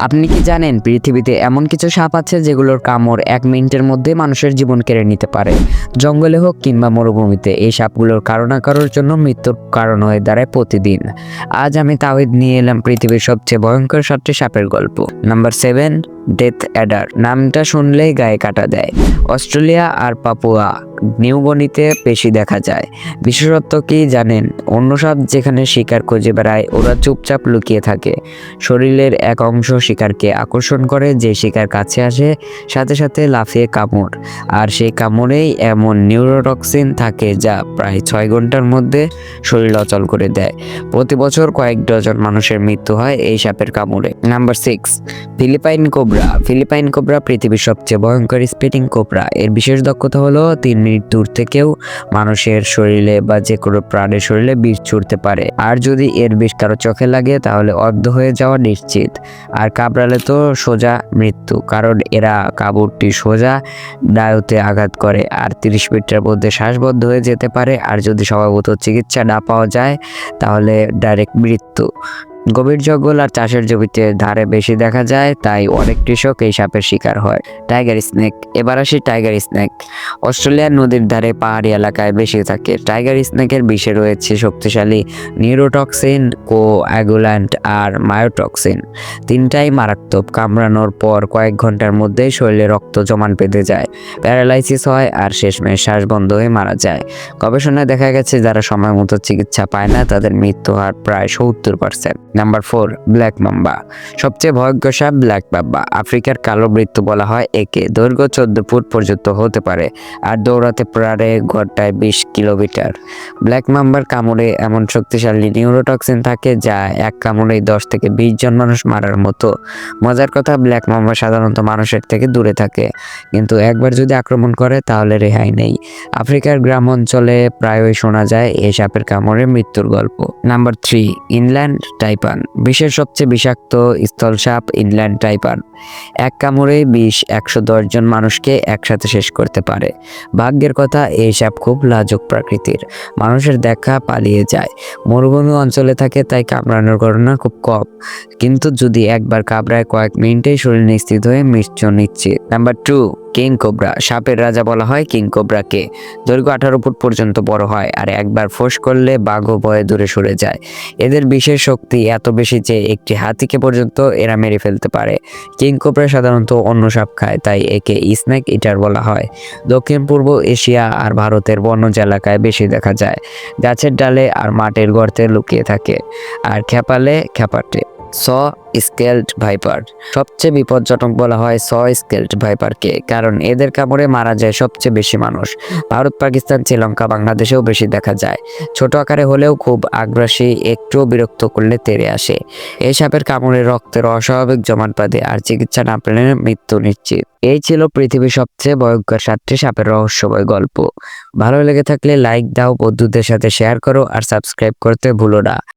আপনি কি জানেন পৃথিবীতে এমন কিছু সাপ আছে যেগুলোর কামড় এক মিনিটের মধ্যে মানুষের জীবন কেড়ে নিতে পারে? জঙ্গলে হোক কিংবা মরুভূমিতে, এই সাপগুলোর কারও কারোর জন্য মৃত্যুর কারণ হয়ে দাঁড়ায় প্রতিদিন। আজ আমি তাওহিদ নিয়ে এলাম পৃথিবীর সবচেয়ে ভয়ঙ্কর সাতটি সাপের গল্প। Number seven, death adder. নামটা শুনলেই গায়ে কাটা দেয়। অস্ট্রেলিয়া আর পাপুয়া। নিউবনিতে বেশি দেখা যায়। বিশেষত্ব কি জানেন? অন্য সাপ যেখানে শিকার খুঁজে বেড়ায়, ওরা চুপচাপ লুকিয়ে থাকে। শরীরের এক অংশ শিকারকে আকর্ষণ করে, যে শিকার কাছে আসে, সাথে সাথে লাফিয়ে কামড়। আর সেই কামড়েই এমন নিউরোটক্সিন থাকে যা প্রায় ছয় ঘণ্টার মধ্যে শরীর অচল করে দেয়। প্রতি বছর কয়েক ডজন মানুষের মৃত্যু হয় এই সাপের কামড়ে। Number six, Philippine cobra. Philippine cobra পৃথিবীর সবচেয়ে ভয়ঙ্কর স্পিটিং কোবরা। এর বিশেষ দক্ষতা হলো তিন মিনিট দূর থেকেও মানুষের শরীরে বা যে কোনো প্রাণের শরীরে বিষ ছুটতে পারে। আর যদি এর বিষ কারও চোখে লাগে, তাহলে অর্ধ হয়ে যাওয়া নিশ্চিত। আর কামড়ালে তো সোজা মৃত্যু, কারণ এরা কাবুরটি সোজা ডায়ুতে আঘাত করে। আর তিরিশ মিনিটের মধ্যে শ্বাসবদ্ধ হয়ে যেতে পারে। আর যদি সম্ভবত চিকিৎসা না পাওয়া যায়, তাহলে ডাইরেক্ট মৃত্যু। গভীর জঙ্গল আর চাষের জমিতে ধারে বেশি দেখা যায়, তাই অনেক কৃষক এই সাপের শিকার হয়। টাইগার স্নেক, এবার আসি টাইগার স্নেক। অস্ট্রেলিয়ার নদীর ধারে পাহাড়ি এলাকায় বেশি থাকে। টাইগার স্নেকের বিষে রয়েছে শক্তিশালী নিউরোটক্সিন কো অ্যাগুল্যান্ট আর মায়োটক্সিন। তিনটাই মারাত্মক, কামড়ানোর পর কয়েক ঘণ্টার মধ্যেই শরীরে রক্ত জমান পেতে যায়, প্যারালাইসিস হয় আর শেষমেশ শ্বাস বন্ধ হয়ে মারা যায়। গবেষণায় দেখা গেছে, যারা সময় মতো চিকিৎসা পায় না, তাদের মৃত্যু হার প্রায় সত্তর percent number four, black mamba. সবচেয়ে ভয়ঙ্কর সাপ ব্ল্যাক মাম্বা। আফ্রিকার কালো মৃত্যু বলা হয় একে। দৈর্ঘ্য চোদ্দ ফুট পর্যন্ত হতে পারে আর দৌড়াতে প্রায় ঘন্টায় বিশ কিলোমিটার। ব্ল্যাক মাম্বার কামড়ে এমন শক্তিশালী নিউরোটক্সিন থাকে যা এক কামড়েই দশ থেকে বিশ জন মানুষ মারার মতো। মজার কথা, ব্ল্যাক মাম্বা সাধারণত মানুষের থেকে দূরে থাকে। কিন্তু একবার যদি আক্রমণ করে, তাহলে রেহাই নেই। আফ্রিকার গ্রাম অঞ্চলে প্রায়ই শোনা যায় এই সাপের কামড়ে মৃত্যুর গল্প। নাম্বার থ্রি, ইনল্যান্ড টাইপান বিশ্বের সবচেয়ে বিষাক্ত স্থল সাপ ইনল্যান্ড টাইপান এক কামড়ে বিষ একশো জন মানুষকে একসাথে শেষ করতে পারে। ভাগ্যের কথা, এই সাপ খুব লাজুক প্রকৃতির। মানুষের দেখা পালিয়ে যায়। মরুভূমি অঞ্চলে থাকে, তাই কামড়ানোর ঘটনা খুব কম। কিন্তু যদি একবার কামড়ায় কয়েক মিনিটেই শরীর নিশ্চিত হয়ে মৃত্যু নিশ্চিত। Number two king cobra. সাপের রাজা বলা হয় কিং কোবরাকে। দৈর্ঘ্য আঠারো ফুট পর্যন্ত বড় হয় আর একবার ফোঁস করলে বাঘও ভয়ে দূরে সরে যায়। এদের বিশেষ শক্তি এত বেশি যে একটি হাতিকে পর্যন্ত এরা মেরে ফেলতে পারে। কিং কোবরা সাধারণত অন্য সাপ খায়, তাই একে স্নেক ইটার বলা হয়। দক্ষিণ, পূর্ব এশিয়া আর ভারতের বনজ এলাকায় বেশি দেখা যায়। গাছের ডালে আর মাটির গর্তে লুকিয়ে থাকে। আর খেপালে খেপাটে। Saw scaled viper. সবচেয়ে বিপজ্জনক বলা হয় স স্কেলড ভাইপারকে, কারণ এদের কামড়ে মারা যায় সবচেয়ে বেশি মানুষ। ভারত, পাকিস্তান, শ্রীলঙ্কা, বাংলাদেশেও বেশি দেখা যায়। ছোট আকারে হলেও খুব আগ্রাসী, একটুও বিরক্ত করলে তেড়ে আসে। এই সাপের কামড়ে রক্তের অস্বাভাবিক জমাট বাঁধে আর চিকিৎসা না পেলে মৃত্যু নিশ্চিত। এই ছিল পৃথিবীর সবচেয়ে ভয়ঙ্কর সাতটি সাপের রহস্যময় গল্প। ভালো লেগে থাকলে লাইক দাও, বন্ধুদের সাথে শেয়ার করো আর সাবস্ক্রাইব করতে ভুলো না।